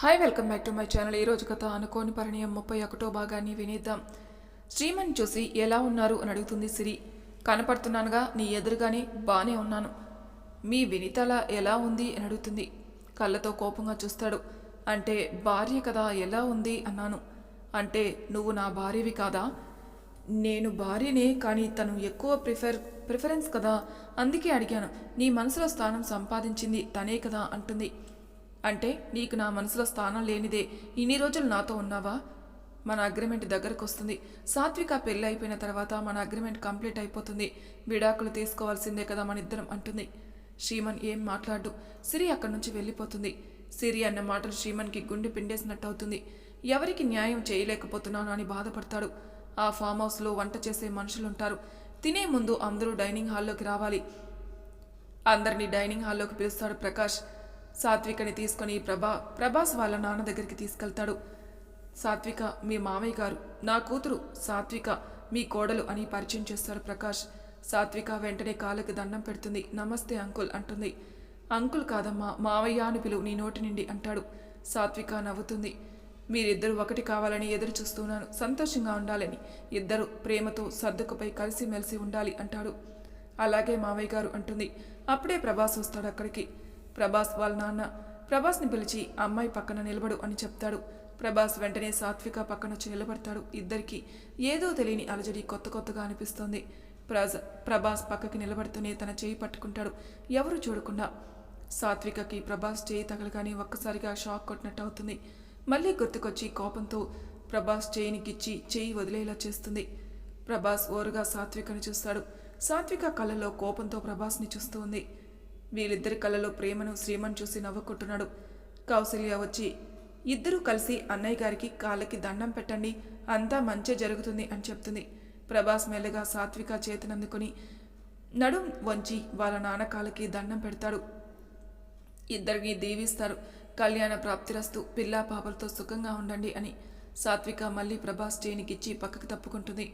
Hi welcome back to my channel ఈరోజు కథ అనుకోని పరిణయం. ముప్పై ఒకటో భాగాన్ని వినేద్దాం. శ్రీమన్ చూసి ఎలా ఉన్నారు అని అడుగుతుంది సిరి. కనపడుతున్నానుగా నీ ఎదురుగానే బాగానే ఉన్నాను. మీ వినితల ఎలా ఉంది అని అడుగుతుంది. కళ్ళతో కోపంగా చూస్తాడు. అంటే భార్య కదా ఎలా ఉంది అన్నాను. అంటే నువ్వు నా భార్యవి కాదా? నేను భార్యనే కానీ తను ఎక్కువ ప్రిఫర్ ప్రిఫరెన్స్ కదా? అందుకే అడిగాను. నీ మనసులో స్థానం సంపాదించింది తనే కదా అంటుంది. అంటే నీకు నా మనసులో స్థానం లేనిదే ఇన్ని రోజులు నాతో ఉన్నావా? మన అగ్రిమెంట్ దగ్గరకు వస్తుంది సాత్విక పెళ్ళి అయిపోయిన తర్వాత మన అగ్రిమెంట్ కంప్లీట్ అయిపోతుంది. విడాకులు తీసుకోవాల్సిందే కదా మన ఇద్దరం అంటుంది. శ్రీమన్ ఏం మాట్లాడు? సిరి అక్కడి నుంచి వెళ్ళిపోతుంది. సిరి అన్న మాటలు శ్రీమన్కి గుండె పిండేసినట్టు అవుతుంది ఎవరికి న్యాయం చేయలేకపోతున్నాను అని బాధపడతాడు. ఆ ఫామ్ హౌస్లో వంట చేసే మనుషులుంటారు. తినే ముందు అందరూ డైనింగ్ హాల్లోకి రావాలి. అందరినీ డైనింగ్ హాల్లోకి పిలుస్తాడు ప్రకాష్. సాత్వికని తీసుకొని ప్రభా ప్రభాస్ వాళ్ళ నాన్న దగ్గరికి తీసుకెళ్తాడు. సాత్విక మీ మామయ్య గారు నా కూతురు సాత్విక మీ కోడలు అని పరిచయం చేస్తాడు ప్రకాష్. సాత్విక వెంటనే కాళ్ళకి దండం పెడుతుంది. నమస్తే అంకుల్ అంటుంది. అంకుల్ కాదమ్మా మావయ్య అని పిలువు నీ నోటి నుండి అంటాడు. సాత్విక నవ్వుతుంది. మీరిద్దరు ఒకటి కావాలని ఎదురు చూస్తున్నాను. సంతోషంగా ఉండాలని. ఇద్దరు ప్రేమతో సర్దుకుపై కలిసిమెలిసి ఉండాలి అంటాడు. అలాగే మావయ్య గారు అంటుంది. అప్పుడే ప్రభాస్ వస్తాడు అక్కడికి. ప్రభాస్ వాళ్ళ నాన్న. ప్రభాస్ని పిలిచి అమ్మాయి పక్కన నిలబడు అని చెప్తాడు. ప్రభాస్ వెంటనే సాత్విక పక్కన వచ్చి నిలబడతాడు ఇద్దరికి. ఏదో తెలియని అలజడి కొత్త కొత్తగా అనిపిస్తోంది. ప్రజ ప్రభాస్ పక్కకి నిలబడుతూనే తన చేయి పట్టుకుంటాడు. ఎవరు చూడకుండా సాత్వికకి ప్రభాస్ చేయి తగలగానే ఒక్కసారిగా షాక్ కొట్టినట్టు అవుతుంది. మళ్ళీ గుర్తుకొచ్చి కోపంతో ప్రభాస్ చేయిని గిచ్చి చేయి వదిలేలా చేస్తుంది. ప్రభాస్ ఓరుగా సాత్వికని చూస్తాడు. సాత్విక కళ్ళలో కోపంతో ప్రభాస్ని చూస్తూ ఉంది. వీళ్ళిద్దరి కళ్ళలో ప్రేమను శ్రీమన్ చూసి నవ్వుకుంటున్నాడు. కౌసల్య వచ్చి ఇద్దరూ కలిసి అన్నయ్య గారికి కాళ్ళకి దండం పెట్టండి. అంతా మంచి జరుగుతుంది అని చెప్తుంది. ప్రభాస్ మెల్లగా సాత్విక చేతినందుకొని నడుం వంచి వాళ్ళ నాన్న కాళ్ళకి దండం పెడతాడు. ఇద్దరిని దీవిస్తారు. కళ్యాణ ప్రాప్తిరస్తు పిల్లా పాపలతో సుఖంగా ఉండండి అని సాత్విక మళ్ళీ ప్రభాస్ చేయినికిచ్చి పక్కకు తప్పుకుంటుంది.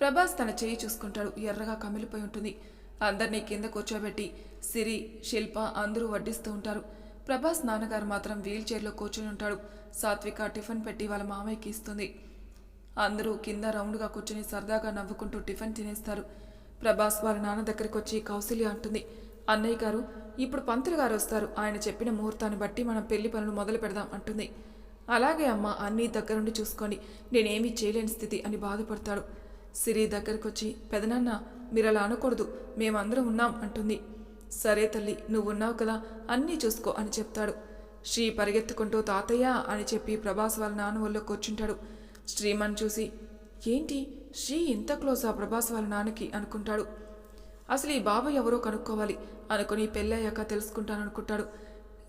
ప్రభాస్ తన చేయి చూసుకుంటాడు. ఎర్రగా కమిలిపోయి ఉంటుంది. అందరినీ కింద కూర్చోబెట్టి సిరి శిల్ప అందరూ వడ్డిస్తూ ఉంటారు. ప్రభాస్ నాన్నగారు మాత్రం వీల్ చైర్లో కూర్చుని ఉంటాడు. సాత్విక టిఫిన్ పెట్టి వాళ్ళ మామయ్యకి ఇస్తుంది. అందరూ కింద రౌండ్గా కూర్చుని సరదాగా నవ్వుకుంటూ టిఫిన్ తినేస్తారు. ప్రభాస్ వాళ్ళ నాన్న దగ్గరికి వచ్చి కౌశల్య అంటుంది. అన్నయ్య గారు ఇప్పుడు పంతులు గారు వస్తారు. ఆయన చెప్పిన ముహూర్తాన్ని బట్టి మనం పెళ్ళి పనులు మొదలు పెడదాం అంటుంది. అలాగే అమ్మ అన్నీ దగ్గరుండి చూసుకోండి నేనేమీ చేయలేని స్థితి అని బాధపడతాడు. సిరి దగ్గరకు వచ్చి పెదనాన్న మీరు అలా అనకూడదు. మేమందరం ఉన్నాం అంటుంది. సరే తల్లి నువ్వున్నావు కదా అన్నీ చూసుకో అని చెప్తాడు. శ్రీ పరిగెత్తుకుంటూ తాతయ్య అని చెప్పి ప్రభాస్ వాళ్ళ నాన్న వల్ల కూర్చుంటాడు. శ్రీమన్ చూసి ఏంటి? శ్రీ ఇంత క్లోజ్ ఆ ప్రభాస్ వాళ్ళ నాన్నకి? అనుకుంటాడు. అసలు ఈ బాబు ఎవరో కనుక్కోవాలి అనుకుని పెళ్ళయ్యాక తెలుసుకుంటాననుకుంటాడు.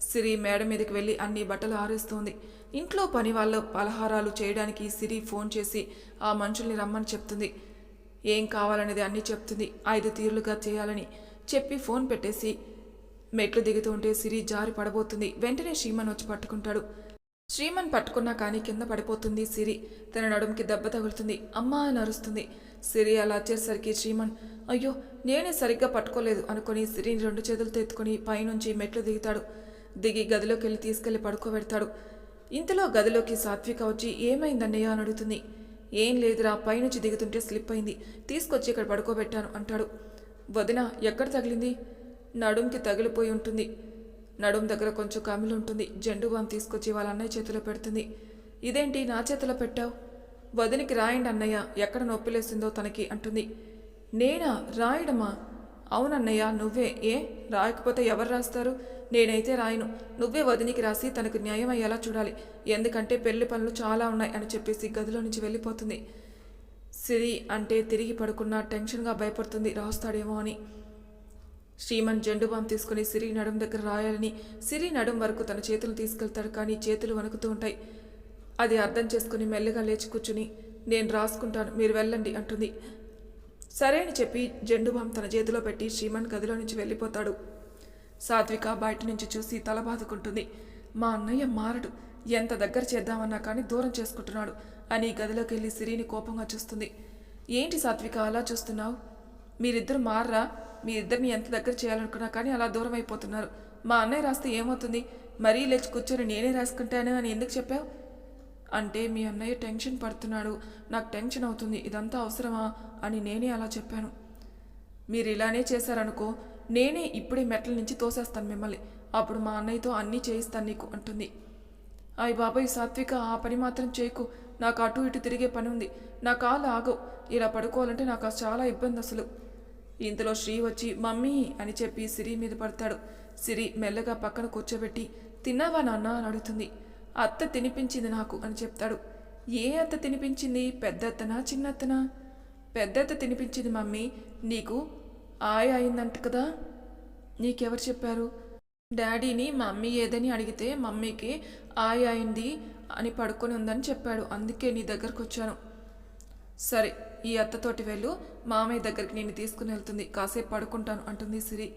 సిరి మేడ మీదకి వెళ్ళి అన్ని బట్టలు ఆరేస్తోంది. ఇంట్లో పని వాళ్ళ పలహారాలు చేయడానికి సిరి ఫోన్ చేసి ఆ మనుషుల్ని రమ్మని చెప్తుంది. ఏం కావాలనేది అన్నీ చెప్తుంది. ఐదు తీరులుగా చేయాలని చెప్పి ఫోన్ పెట్టేసి మెట్లు దిగుతుంటే సిరి జారి పడబోతుంది. వెంటనే శ్రీమన్ వచ్చి పట్టుకుంటాడు. శ్రీమన్ పట్టుకున్నా కానీ కింద పడిపోతుంది సిరి. తన నడుముకి దెబ్బ తగులుతుంది. అమ్మా అని అరుస్తుంది. సిరి అలా వచ్చేసరికి శ్రీమన్ అయ్యో నేనే సరిగ్గా పట్టుకోలేదు అనుకుని సిరిని రెండు చేతులతో ఎత్తుకుని పైనుంచి మెట్లు దిగుతాడు. దిగి గదిలోకి వెళ్ళి తీసుకెళ్ళి పడుకోబెడతాడు. ఇంతలో గదిలోకి సాత్విక వచ్చి ఏమైందన్నయ్య? అని అడుగుతుంది. ఏం లేదురా పైనుంచి దిగుతుంటే స్లిప్ అయింది. తీసుకొచ్చి ఇక్కడ పడుకోబెట్టాను అంటాడు. వదిన ఎక్కడ తగిలింది? నడుంకి తగిలిపోయి ఉంటుంది. నడుం దగ్గర కొంచెం కమిలి ఉంటుంది. జెండు బాం తీసుకొచ్చి వాళ్ళ అన్నయ్య చేతిలో పెడుతుంది. ఇదేంటి నా చేతిలో పెట్టావు? వదినికి రాయండి అన్నయ్య ఎక్కడ నొప్పిలేసిందో తనకి అంటుంది. నేనా? రాయడమా? అవునన్నయ్య నువ్వే. ఏ? రాయకపోతే ఎవరు రాస్తారు? నేనైతే రాయను. నువ్వే వదినికి రాసి తనకు న్యాయం అయ్యేలా చూడాలి. ఎందుకంటే పెళ్ళి పనులు చాలా ఉన్నాయి అని చెప్పేసి గదిలో నుంచి వెళ్ళిపోతుంది. సిరి అంటే తిరిగి పడుకున్న టెన్షన్గా భయపడుతుంది. రాస్తాడేమో అని. శ్రీమన్ జెండు బామ్ తీసుకుని సిరి నడుం దగ్గర రాయాలని. సిరి నడుం వరకు తన చేతులు తీసుకెళ్తాడు కానీ చేతులు వణుకుతూ ఉంటాయి. అది అర్థం చేసుకుని మెల్లగా లేచి కూర్చుని నేను రాసుకుంటాను మీరు వెళ్ళండి అంటుంది. సరే అని చెప్పి జెండు బామ్ తన చేతిలో పెట్టి శ్రీమన్ గదిలో నుంచి వెళ్ళిపోతాడు. సాత్విక బయట నుంచి చూసి తల బాదుకుంటుంది. మా అన్నయ్య మారడు. ఎంత దగ్గర చేద్దామన్నా కానీ దూరం చేసుకుంటున్నాడు అని గదిలోకి వెళ్ళి సిరిని కోపంగా చూస్తుంది. ఏంటి సాత్విక అలా చూస్తున్నావు? మీరిద్దరు మారరా? మీ ఇద్దరిని ఎంత దగ్గర చేయాలనుకున్నా కానీ అలా దూరం అయిపోతున్నారు. మా అన్నయ్య రాస్తే ఏమవుతుంది? మరీ లేచి కూర్చొని నేనే రాసుకుంటాను అని ఎందుకు చెప్పావు? అంటే మీ అన్నయ్య టెన్షన్ పడుతున్నాడు. నాకు టెన్షన్ అవుతుంది. ఇదంతా అవసరమా? అని నేనే అలా చెప్పాను. మీరు ఇలానే చేశారనుకో నేనే ఇప్పుడే మెట్ల నుంచి తోసేస్తాను మిమ్మల్ని. అప్పుడు మా అన్నయ్యతో అన్నీ చేయిస్తాను నీకు అంటుంది. అయ్య బాబాయ్ సాత్విక ఆ పని మాత్రం చేయకు. నాకు అటు ఇటు తిరిగే పని ఉంది. నా కాలు ఆగవు. ఇలా పడుకోవాలంటే నాకు చాలా ఇబ్బంది అసలు. ఇంతలో శ్రీ వచ్చి మమ్మీ అని చెప్పి సిరి మీద పడతాడు. సిరి మెల్లగా పక్కన కూర్చోబెట్టి తిన్నావా నాన్న? అని అడుగుతుంది. అత్త తినిపించింది నాకు అని చెప్తాడు. ఏ అత్త తినిపించింది? పెద్ద అత్తనా చిన్న అత్తనా పెద్ద అత్త తినిపించింది మమ్మీ. నీకు ఆయ అయిందంట కదా. నీకెవరు చెప్పారు? డాడీని మమ్మీ ఏదని అడిగితే మమ్మీకి ఆయ అయింది అని పడుకొని ఉందని చెప్పాడు. అందుకే నీ దగ్గరకు వచ్చాను సరే ఈ అత్తతోటి వెళ్ళు. మామయ్య దగ్గరికి నేను తీసుకుని వెళ్తుంది. కాసేపు పడుకుంటాను అంటుంది సిరి.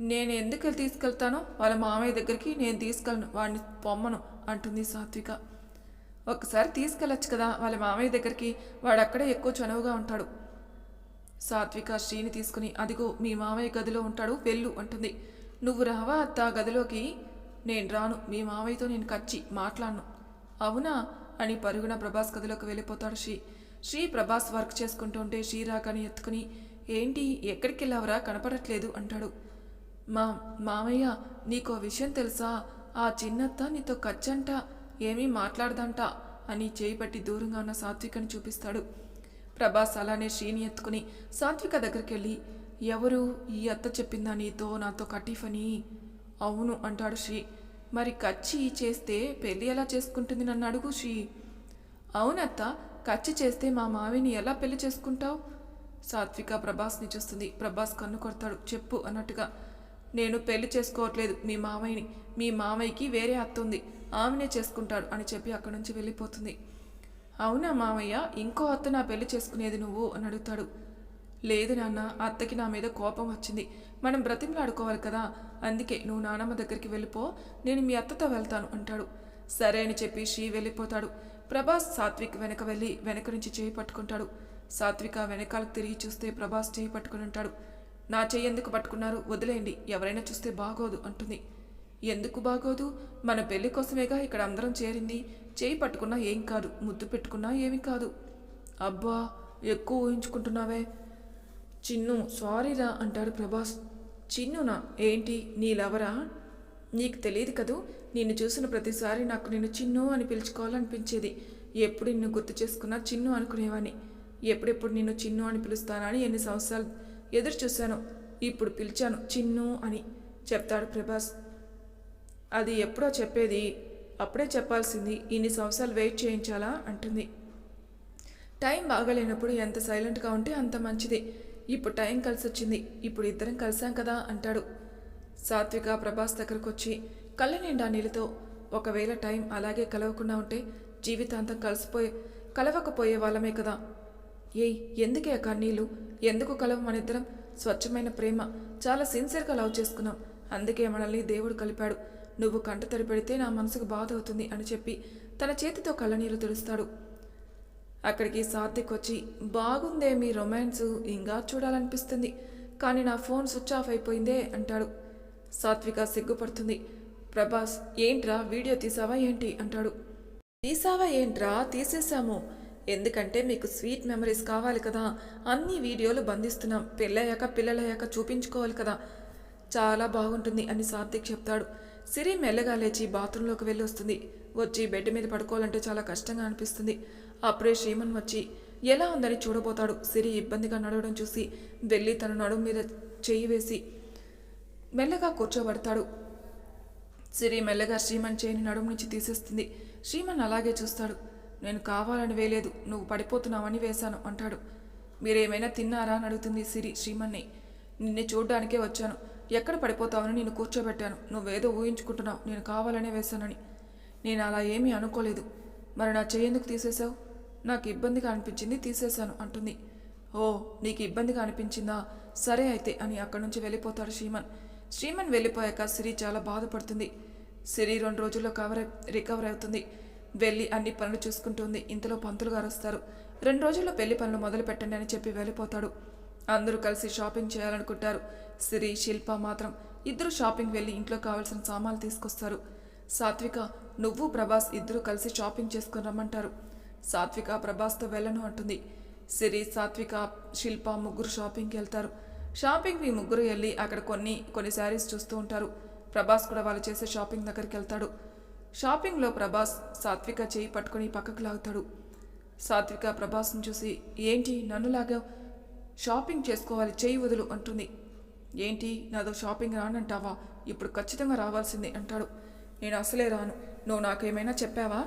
నేను ఎందుకు వెళ్ళి తీసుకెళ్తాను? వాళ్ళ మామయ్య దగ్గరికి నేను తీసుకెళ్ళను. వాడిని పొమ్మను అంటుంది సాత్విక. ఒకసారి తీసుకెళ్ళొచ్చు కదా. వాళ్ళ మామయ్య దగ్గరికి వాడు అక్కడే ఎక్కువ చనువుగా ఉంటాడు. సాత్విక శ్రీని తీసుకుని అదిగో మీ మామయ్య గదిలో ఉంటాడు వెళ్ళు అంటుంది. నువ్వు రావా అత్త గదిలోకి? నేను రాను మీ మామయ్యతో నేను కచ్చి మాట్లాడను. అవునా? అని పరుగున ప్రభాస్ గదిలోకి వెళ్ళిపోతాడు శ్రీ. శ్రీ ప్రభాస్ వర్క్ చేసుకుంటూ ఉంటే శ్రీ రాకని ఎత్తుకుని ఏంటి ఎక్కడికి వెళ్ళావరా? కనపడట్లేదు అంటాడు. మా మామయ్య నీకో విషయం తెలుసా? ఆ చిన్నత్త నీతో కచ్చంట ఏమీ మాట్లాడదంట అని చేయి పట్టి దూరంగా ఉన్న సాత్వికని చూపిస్తాడు. ప్రభాస్ అలానే శ్రీని ఎత్తుకుని సాత్విక దగ్గరికి వెళ్ళి ఎవరు ఈ అత్త చెప్పిందా నీతో? నాతో కటీఫని. అవును అంటాడు శ్రీ. మరి కచ్చి చేస్తే పెళ్ళి ఎలా చేసుకుంటుంది నన్ను అడుగు శ్రీ. అవునత్త కచ్చి చేస్తే మా మావిని ఎలా పెళ్ళి చేసుకుంటావు? సాత్విక ప్రభాస్ని చూస్తుంది ప్రభాస్ కన్ను కొడతాడు. చెప్పు అన్నట్టుగా. నేను పెళ్ళి చేసుకోవట్లేదు మీ మామయ్యని మీ మామయ్యకి వేరే అత్త ఉంది ఆమెనే చేసుకుంటాడు అని చెప్పి అక్కడి నుంచి వెళ్ళిపోతుంది. అవునా మామయ్య? ఇంకో అత్త నా పెళ్ళి చేసుకునేది నువ్వు? అని అడుగుతాడు. లేదు నాన్న అత్తకి నా మీద కోపం వచ్చింది. మనం బ్రతిమలాడుకోవాలి కదా. అందుకే నువ్వు నానమ్మ దగ్గరికి వెళ్ళిపో నేను మీ అత్తతో వెళ్తాను అంటాడు. సరే అని చెప్పి షీ వెళ్ళిపోతాడు. ప్రభాస్ సాత్విక్ వెనక వెళ్ళి వెనక నుంచి చేయి పట్టుకుంటాడు. సాత్విక వెనకాలకు తిరిగి చూస్తే ప్రభాస్ చేయి పట్టుకుని ఉంటాడు. నా చెయ్యి ఎందుకు పట్టుకున్నారు? వదిలేయండి. ఎవరైనా చూస్తే బాగోదు అంటుంది. ఎందుకు బాగోదు? మన పెళ్ళి కోసమేగా ఇక్కడ అందరం చేరింది. చేయి పట్టుకున్నా ఏం కాదు ముద్దు పెట్టుకున్నా ఏమీ కాదు. అబ్బా ఎక్కువ ఊహించుకుంటున్నావే. చిన్ను సారీరా అంటాడు ప్రభాస్. చిన్నునా? ఏంటి? నీలవరా నీకు తెలియదు కదూ? నిన్ను చూసిన ప్రతిసారి నాకు నిన్ను చిన్ను అని పిలుచుకోవాలనిపించేది. ఎప్పుడు నిన్ను గుర్తు చేసుకున్నా చిన్ను అనుకునేవాని ఎప్పుడెప్పుడు నిన్ను చిన్ను అని పిలుస్తానని ఎన్ని సంవత్సరాలు ఎదురు చూశాను. ఇప్పుడు పిలిచాను చిన్ను అని చెప్తాడు ప్రభాస్. అది ఎప్పుడో చెప్పేది అప్పుడే చెప్పాల్సింది ఇన్ని సంవత్సరాలు వెయిట్ చేయించాలా? అంటుంది. టైం బాగలేనప్పుడు ఎంత సైలెంట్గా ఉంటే అంత మంచిది. ఇప్పుడు టైం కలిసి వచ్చింది ఇప్పుడు ఇద్దరం కలిసాం కదా అంటాడు. సాత్విక ప్రభాస్ దగ్గరకు వచ్చి కళ్ళ నిండా నీళ్ళతో. ఒకవేళ టైం అలాగే కలవకుండా ఉంటే జీవితాంతం కలిసిపోయే కలవకపోయే వాళ్ళమే కదా. ఏయ్ ఎందుకే అక్క కన్నీళ్ళు ఎందుకు కలవ మన ఇద్దరం స్వచ్ఛమైన ప్రేమ. చాలా సిన్సియర్గా లవ్ చేసుకున్నాం. అందుకే మనల్ని దేవుడు కలిపాడు. నువ్వు కంట తడిపెడితే నా మనసుకు బాధ అవుతుంది అని చెప్పి తన చేతితో కళ్ళనీరు తుడుస్తాడు అక్కడికి సాత్విక్ వచ్చి బాగుందే మీ రొమాన్స్ ఇంకా చూడాలనిపిస్తుంది. కానీ నా ఫోన్ స్విచ్ ఆఫ్ అయిపోయిందే అంటాడు. సాత్విక సిగ్గుపడుతుంది. ప్రభాస్ ఏంట్రా వీడియో తీసావా ఏంటి? అంటాడు. తీసావా ఏంట్రా? తీసేసాము ఎందుకంటే మీకు స్వీట్ మెమరీస్ కావాలి కదా. అన్ని వీడియోలు బంధిస్తున్నాం. పెళ్ళయ్యాక పిల్లలయ్యాక చూపించుకోవాలి కదా. చాలా బాగుంటుంది అని సాత్విక్ చెప్తాడు. సిరి మెల్లగా లేచి బాత్రూంలోకి వెళ్ళి వస్తుంది వచ్చి బెడ్ మీద పడుకోవాలంటే చాలా కష్టంగా అనిపిస్తుంది. అప్పుడే శ్రీమన్ వచ్చి ఎలా ఉందని చూడబోతాడు? సిరి ఇబ్బందిగా నడవడం చూసి వెళ్ళి తన నడుము మీద చెయ్యి వేసి మెల్లగా కూర్చోబడతాడు. సిరి మెల్లగా శ్రీమన్ చేయిని నడుము నుంచి తీసేస్తుంది. శ్రీమన్ అలాగే చూస్తాడు. నేను కావాలని వేయలేదు. నువ్వు పడిపోతున్నావని వేశాను అంటాడు. మీరేమైనా తిన్నారా? అని అడుగుతుంది సిరి శ్రీమన్ని. నిన్ను చూడ్డానికే వచ్చాను. ఎక్కడ పడిపోతావని నేను కూర్చోబెట్టాను. నువ్వేదో ఊహించుకుంటున్నావు. నేను కావాలనే వేశానని. నేను అలా ఏమీ అనుకోలేదు. మరి నా చెయ్యి ఎందుకు తీసేశావు? నాకు ఇబ్బందిగా అనిపించింది తీసేశాను అంటుంది. ఓ నీకు ఇబ్బందిగా అనిపించిందా? సరే అయితే అని అక్కడి నుంచి వెళ్ళిపోతాడు శ్రీమన్. శ్రీమన్ వెళ్ళిపోయాక సిరి చాలా బాధపడుతుంది. సిరి రెండు రోజుల్లో కవర్ రికవర్ అవుతుంది. వెళ్ళి అన్ని పనులు చూసుకుంటుంది. ఇంతలో పంతులు గారు వస్తారు. రెండు రోజుల్లో పెళ్ళి పనులు మొదలు పెట్టండి అని చెప్పి వెళ్ళిపోతాడు. అందరూ కలిసి షాపింగ్ చేయాలనుకుంటారు. సిరి శిల్ప మాత్రం ఇద్దరు షాపింగ్ వెళ్ళి ఇంట్లో కావాల్సిన సామాన్లు తీసుకొస్తారు. సాత్విక నువ్వు ప్రభాస్ ఇద్దరు కలిసి షాపింగ్ చేసుకుని రమ్మంటారు. సాత్విక ప్రభాస్తో వెళ్ళను అంటుంది. సిరి సాత్విక శిల్ప ముగ్గురు షాపింగ్కి వెళ్తారు. షాపింగ్ మీ ముగ్గురు వెళ్ళి అక్కడ కొన్ని కొన్ని శారీస్ చూస్తూ ఉంటారు. ప్రభాస్ కూడా వాళ్ళు చేసే షాపింగ్ దగ్గరికి వెళ్తాడు. షాపింగ్లో ప్రభాస్ సాత్విక చేయి పట్టుకొని పక్కకు లాగుతాడు. సాత్విక ప్రభాస్ని చూసి ఏంటి నన్ను లాగావు? షాపింగ్ చేసుకోవాలి చేయి వదులు అంటుంది. ఏంటి? నాదో షాపింగ్ రానంటావా? ఇప్పుడు ఖచ్చితంగా రావాల్సింది అంటాడు. నేను అసలే రాను. నువ్వు నాకేమైనా చెప్పావా?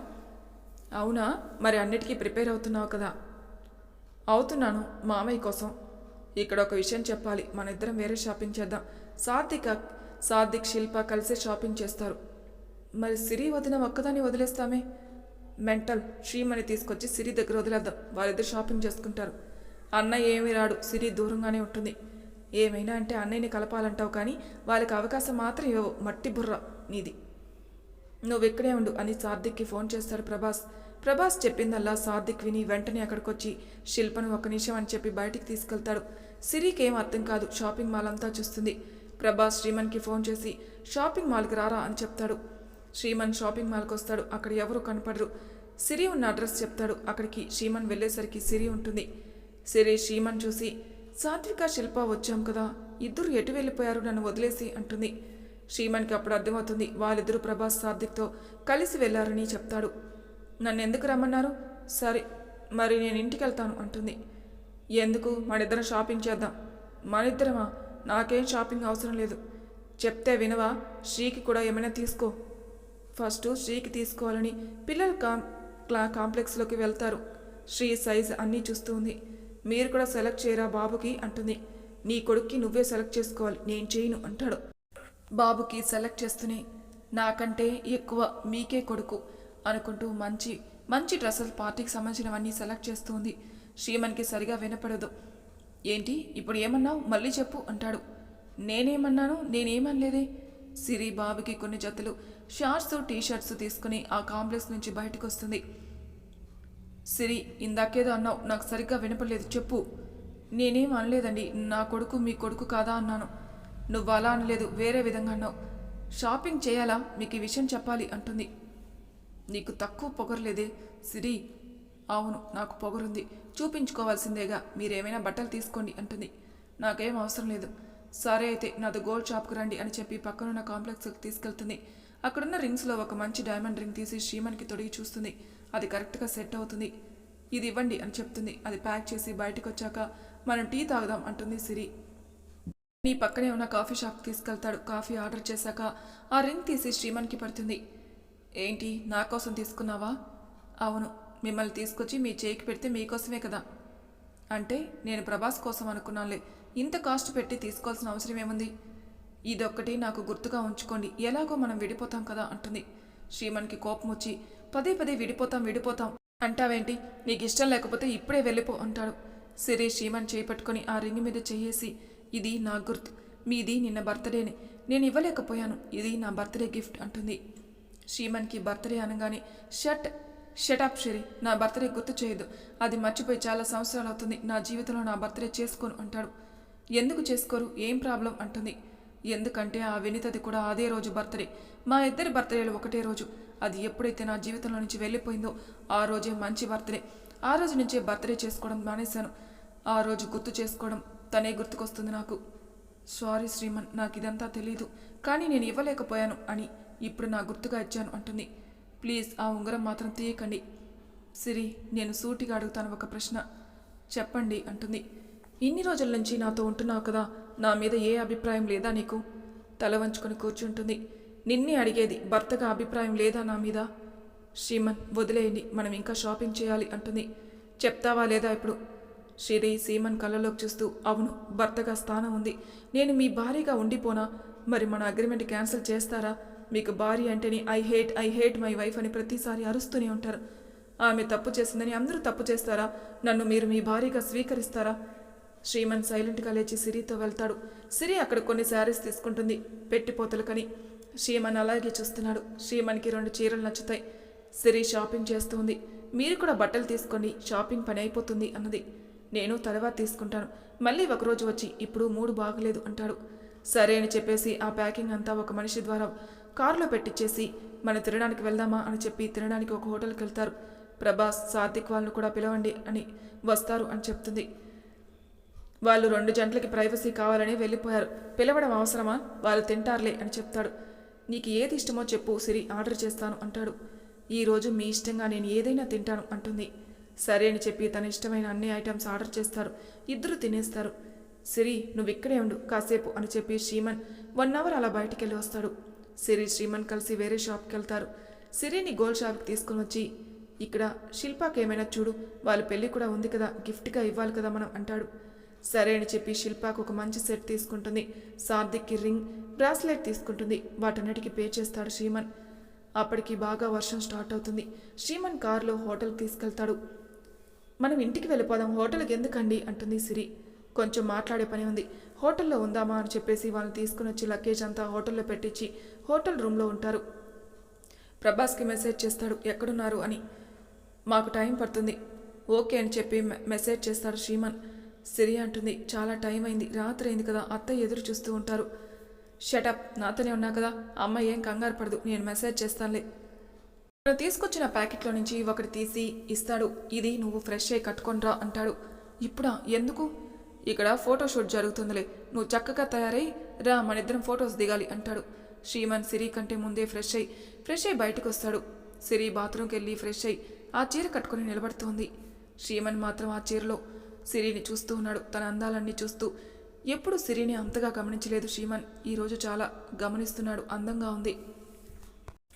అవునా? మరి అన్నిటికీ ప్రిపేర్ అవుతున్నావు కదా. అవుతున్నాను మామయ్య కోసం. ఇక్కడ ఒక విషయం చెప్పాలి. మన ఇద్దరం వేరే షాపింగ్ చేద్దాం. సాత్విక సాత్విక్ శిల్ప కలిసే షాపింగ్ చేస్తారు. మరి సిరి వదిన ఒక్కదాన్ని వదిలేస్తామే? మెంటల్ శ్రీమని తీసుకొచ్చి సిరి దగ్గర వదిలేద్దాం. వాళ్ళిద్దరు షాపింగ్ చేసుకుంటారు. అన్నయ్య ఏమీ రాడు. సిరి దూరంగానే ఉంటుంది. ఏమైనా అంటే అన్నయ్యని కలపాలంటావు కానీ వాళ్ళకి అవకాశం మాత్రం ఇవ్వవు. మట్టి బుర్ర నీది. నువ్వు ఇక్కడే ఉండు అని సార్థిక్కి ఫోన్ చేస్తాడు ప్రభాస్. ప్రభాస్ చెప్పిందల్లా సార్థిక్ విని వెంటనే అక్కడికొచ్చి శిల్పను ఒక నిమిషం అని చెప్పి బయటికి తీసుకెళ్తాడు. సిరికి ఏం అర్థం కాదు. షాపింగ్ మాల్ అంతా చూస్తుంది. ప్రభాస్ శ్రీమన్కి ఫోన్ చేసి షాపింగ్ మాల్కి రారా అని చెప్తాడు. శ్రీమన్ షాపింగ్ మాల్కి వస్తాడు. అక్కడ ఎవరు కనపడరు. సిరి ఉన్న అడ్రస్ చెప్తాడు. అక్కడికి శ్రీమన్ వెళ్ళేసరికి సిరి ఉంటుంది. సరే శ్రీమన్ చూసి సాత్విక శిల్ప వచ్చాం కదా ఇద్దరు ఎటు వెళ్ళిపోయారు నన్ను వదిలేసి? అంటుంది. శ్రీమన్కి అప్పుడు అర్థమవుతుంది వాళ్ళిద్దరూ ప్రభాస్ సాత్విక్తో కలిసి వెళ్ళారని చెప్తాడు. నన్ను ఎందుకు రమ్మన్నారు? సరే మరి నేను ఇంటికి వెళ్తాను అంటుంది. ఎందుకు? మనిద్దరం షాపింగ్ చేద్దాం. మనిద్దరమా నాకేం షాపింగ్ అవసరం లేదు. చెప్తే వినవా? శ్రీకి కూడా ఏమైనా తీసుకో. ఫస్ట్ శ్రీకి తీసుకోవాలని పిల్లలు కాం క్లా కాంప్లెక్స్లోకి వెళ్తారు. శ్రీ సైజ్ అన్నీ చూస్తూ ఉంది. మీరు కూడా సెలెక్ట్ చేయరా బాబుకి? అంటుంది. నీ కొడుక్కి నువ్వే సెలెక్ట్ చేసుకోవాలి. నేను చేయను అంటాడు. బాబుకి సెలెక్ట్ చేస్తూనే నాకంటే ఎక్కువ మీకే కొడుకు అనుకుంటూ మంచి మంచి డ్రెస్సులు పార్టీకి సంబంధించినవన్నీ సెలెక్ట్ చేస్తుంది. శ్రీమన్కి సరిగా వినపడదు. ఏంటి? ఇప్పుడు ఏమన్నావు? మళ్ళీ చెప్పు అంటాడు. నేనేమన్నాను? నేనేమనలేదే? సిరి బాబుకి కొన్ని జతలు షార్ట్స్ టీ షర్ట్స్ తీసుకుని ఆ కాంప్లెక్స్ నుంచి బయటకు వస్తుంది సిరి ఇందాకేదో అన్నావు నాకు సరిగ్గా వినపడలేదు. చెప్పు. నేనేం అనలేదండి. నా కొడుకు మీ కొడుకు కాదా అన్నాను. నువ్వు అలా అనలేదు వేరే విధంగా అన్నావు. షాపింగ్ చేయాలా? మీకు ఈ విషయం చెప్పాలి అంటుంది. నీకు తక్కువ పొగరలేదే? సిరి. అవును నాకు పొగరుంది. చూపించుకోవాల్సిందేగా. మీరేమైనా బట్టలు తీసుకోండి అంటుంది. నాకేం అవసరం లేదు. సరే అయితే నాది గోల్డ్ షాప్కి రండి అని చెప్పి పక్కనున్న కాంప్లెక్స్కి తీసుకెళ్తుంది. అక్కడున్న రింగ్స్లో ఒక మంచి డైమండ్ రింగ్ తీసి శ్రీమన్కి తొడిగి చూస్తుంది. అది కరెక్ట్గా సెట్ అవుతుంది. ఇది ఇవ్వండి అని చెప్తుంది. అది ప్యాక్ చేసి బయటకు వచ్చాక మనం టీ తాగుదాం అంటుంది సిరి. నీ పక్కనే ఉన్న కాఫీ షాప్ తీసుకెళ్తాడు. కాఫీ ఆర్డర్ చేశాక ఆ రింగ్ తీసి శ్రీమన్కి పడుతుంది. ఏంటి నా కోసం తీసుకున్నావా? అవును మిమ్మల్ని తీసుకొచ్చి మీ చేయికి పెడితే మీకోసమే కదా. అంటే నేను ప్రభాస్ కోసం అనుకున్నానులే. ఇంత కాస్ట్ పెట్టి తీసుకోవాల్సిన అవసరం ఏముంది? ఇదొక్కటి నాకు గుర్తుగా ఉంచుకోండి. ఎలాగో మనం విడిపోతాం కదా అంటుంది. శ్రీమన్కి కోపం వచ్చి పదే పదే విడిపోతాం విడిపోతాం. అంటావేంటి? నీకు ఇష్టం లేకపోతే ఇప్పుడే వెళ్ళిపో అంటాడు. సరే శ్రీమన్ చేయి పట్టుకొని ఆ రింగ్ మీద చేయేసి ఇది నా గుర్తు. మీది నిన్న బర్త్డేనే. నేను ఇవ్వలేకపోయాను. ఇది నా బర్త్డే గిఫ్ట్ అంటుంది. శ్రీమన్కి బర్త్డే అనగానే షట్ షటప్ షిరి నా బర్త్డే గుర్తు చేయదు. అది మర్చిపోయి చాలా సంవత్సరాలు అవుతుంది. నా జీవితంలో నా బర్త్డే చేసుకోను అంటాడు. ఎందుకు చేసుకోరు? ఏం ప్రాబ్లం? అంటుంది. ఎందుకంటే ఆ వినితది కూడా అదే రోజు బర్త్డే. మా ఇద్దరి బర్త్డేలు ఒకటే రోజు. అది ఎప్పుడైతే నా జీవితంలో నుంచి వెళ్ళిపోయిందో ఆ రోజే మంచి బర్త్డే ఆ రోజు నుంచే బర్త్డే చేసుకోవడం మానేశాను. ఆ రోజు గుర్తు చేసుకోవడం తనే గుర్తుకొస్తుంది నాకు. సారీ శ్రీమన్ నాకు ఇదంతా తెలియదు కానీ నేను ఇవ్వలేకపోయాను అని ఇప్పుడు నా గుర్తుగా ఇచ్చాను అంటుంది. ప్లీజ్ ఆ ఉంగరం మాత్రం తీయకండి. సిరి నేను సూటిగా అడుగుతాను ఒక ప్రశ్న. చెప్పండి అంటుంది. ఇన్ని రోజుల నుంచి నాతో ఉంటున్నావు కదా నా మీద ఏ అభిప్రాయం లేదా నీకు? తల వంచుకొని కూర్చుంటుంది. నిన్నే అడిగేది భర్తగా అభిప్రాయం లేదా నా మీద? శ్రీమన్ వదిలేయండి మనం ఇంకా షాపింగ్ చేయాలి అంటుంది. చెప్తావా లేదా ఇప్పుడు? శ్రీరి సీమన్ కళ్ళలోకి చూస్తూ అవును భర్తగా స్థానం ఉంది. నేను మీ భార్యగా ఉండిపోనా? మరి మన అగ్రిమెంట్ క్యాన్సిల్ చేస్తారా? మీకు భార్య అంటేనే I hate I hate my wife అని ప్రతిసారి అరుస్తూనే ఉంటారు. ఆమె తప్పు చేసిందని అందరూ తప్పు చేస్తారా? నన్ను మీరు మీ భార్యగా స్వీకరిస్తారా? శ్రీమన్ సైలెంట్గా లేచి సిరితో వెళ్తాడు. సిరి అక్కడ కొన్ని శారీస్ తీసుకుంటుంది పెట్టిపోతలకని శ్రీమన్ అలాగే చూస్తున్నాడు. శ్రీమన్కి రెండు చీరలు నచ్చుతాయి. సిరి షాపింగ్ చేస్తుంది. మీరు కూడా బట్టలు తీసుకోండి. షాపింగ్ పని అయిపోతుంది అన్నది. నేను తర్వాత తీసుకుంటాను. మళ్ళీ ఒకరోజు వచ్చి ఇప్పుడు మూడు బాగలేదు అంటాడు. సరే అని చెప్పేసి ఆ ప్యాకింగ్ అంతా ఒక మనిషి ద్వారా కారులో పెట్టించేసి మనం తినడానికి వెళ్దామా అని చెప్పి తినడానికి ఒక హోటల్కి వెళ్తారు. ప్రభాస్ సాత్విక్ వాళ్ళను కూడా పిలవండి అని వస్తారు అని చెప్తుంది. వాళ్ళు రెండు జంటలకి ప్రైవసీ కావాలని వెళ్ళిపోయారు. పిలవడం అవసరమా? వాళ్ళు తింటారులే అని చెప్తాడు. నీకు ఏది ఇష్టమో చెప్పు సిరి ఆర్డర్ చేస్తాను అంటాడు. ఈరోజు మీ ఇష్టంగా నేను ఏదైనా తింటాను అంటుంది. సరే అని చెప్పి తన ఇష్టమైన అన్ని ఐటమ్స్ ఆర్డర్ చేస్తారు. ఇద్దరు తినేస్తారు. సిరి నువ్వు ఇక్కడే ఉండు కాసేపు అని చెప్పి శ్రీమన్ వన్ అవర్ అలా బయటికి వెళ్ళి వస్తాడు. సిరి శ్రీమన్ కలిసి వేరే షాప్కి వెళ్తారు. సిరిని గోల్డ్ షాప్కి తీసుకొని వచ్చి ఇక్కడ శిల్పాకి ఏమైనా చూడు వాళ్ళ పెళ్ళి కూడా ఉంది కదా గిఫ్ట్గా ఇవ్వాలి కదా మనం అంటాడు. సరే అని చెప్పి శిల్పాకు ఒక మంచి సెట్ తీసుకుంటుంది. సార్థిక్కి రింగ్ బ్రాస్లెట్ తీసుకుంటుంది. వాటన్నిటికీ పే చేస్తాడు శ్రీమన్. అప్పటికి బాగా వర్షం స్టార్ట్ అవుతుంది. శ్రీమన్ కారులో హోటల్కి తీసుకెళ్తాడు. మనం ఇంటికి వెళ్ళిపోదాం హోటల్కి ఎందుకండి? అంటుంది సిరి. కొంచెం మాట్లాడే పని ఉంది. హోటల్లో ఉందామా అని చెప్పేసి వాళ్ళని తీసుకుని వచ్చి లగేజ్ అంతా హోటల్లో పెట్టించి హోటల్ రూమ్లో ఉంటారు. ప్రభాస్కి మెసేజ్ చేస్తాడు ఎక్కడున్నారు? అని. మాకు టైం పడుతుంది. ఓకే అని చెప్పి మె- మెసేజ్ చేస్తాడు శ్రీమన్. సిరి అంటుంది. చాలా టైం అయింది. రాత్రి అయింది కదా. అత్తయ్య ఎదురు చూస్తూ ఉంటారు. షటప్ నాతోనే ఉన్నా కదా. అమ్మ ఏం కంగారు పడదు. నేను మెసేజ్ చేస్తానులే. తను తీసుకొచ్చిన ప్యాకెట్లో నుంచి ఒకటి తీసి ఇస్తాడు. ఇది నువ్వు ఫ్రెష్ అయ్యి కట్టుకొనిరా అంటాడు. ఇప్పుడా? ఎందుకు? ఇక్కడ ఫోటోషూట్ జరుగుతుందిలే. నువ్వు చక్కగా తయారై రా మనిద్దరం ఫొటోస్ దిగాలి అంటాడు. శ్రీమన్ సిరి కంటే ముందే ఫ్రెష్ అయ్యి ఫ్రెష్ అయ్యి బయటకు వస్తాడు. సిరి బాత్రూమ్కి వెళ్ళి ఫ్రెష్ అయ్యి ఆ చీర కట్టుకొని నిలబడుతోంది. శ్రీమన్ మాత్రం ఆ చీరలో సిరిని చూస్తూ ఉన్నాడు. తన అందాలన్నీ చూస్తూ ఎప్పుడు సిరిని అంతగా గమనించలేదు శ్రీమన్. ఈరోజు చాలా గమనిస్తున్నాడు. అందంగా ఉంది.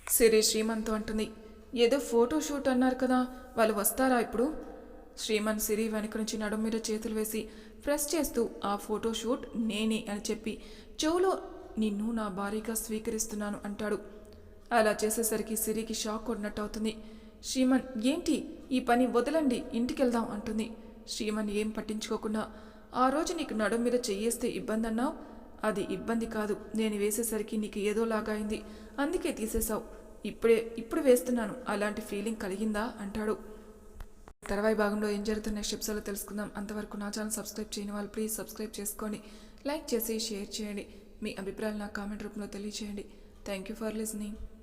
సిరి శ్రీమన్తో అంటుంది ఏదో ఫోటో షూట్ అన్నారు కదా వాళ్ళు వస్తారా ఇప్పుడు? శ్రీమన్ సిరి వెనక నుంచి నడుం మీద చేతులు వేసి ప్రెస్ చేస్తూ ఆ ఫోటో షూట్ నేనే అని చెప్పి చెవులో నిన్ను నా భార్యగా స్వీకరిస్తున్నాను అంటాడు. అలా చేసేసరికి సిరికి షాక్ కొడినట్టు అవుతుంది. శ్రీమన్ ఏంటి? ఈ పని వదలండి ఇంటికెళ్దాం అంటుంది. శ్రీమని ఏం పట్టించుకోకుండా ఆ రోజు నీకు నడుం మీద చెయ్యేస్తే ఇబ్బంది అన్నావు అది ఇబ్బంది కాదు. నేను వేసేసరికి నీకు ఏదోలాగా అయింది. అందుకే తీసేశావు. ఇప్పుడే ఇప్పుడు వేస్తున్నాను. అలాంటి ఫీలింగ్ కలిగిందా? అంటాడు. తర్వాయి భాగంలో ఏం జరుగుతున్న స్టెప్స్లో తెలుసుకుందాం. అంతవరకు నా ఛానల్ సబ్స్క్రైబ్ చేయని వాళ్ళు ప్లీజ్ సబ్స్క్రైబ్ చేసుకొని లైక్ చేసి షేర్ చేయండి. మీ అభిప్రాయాలు నా కామెంట్ రూపంలో తెలియచేయండి. Thank you for listening.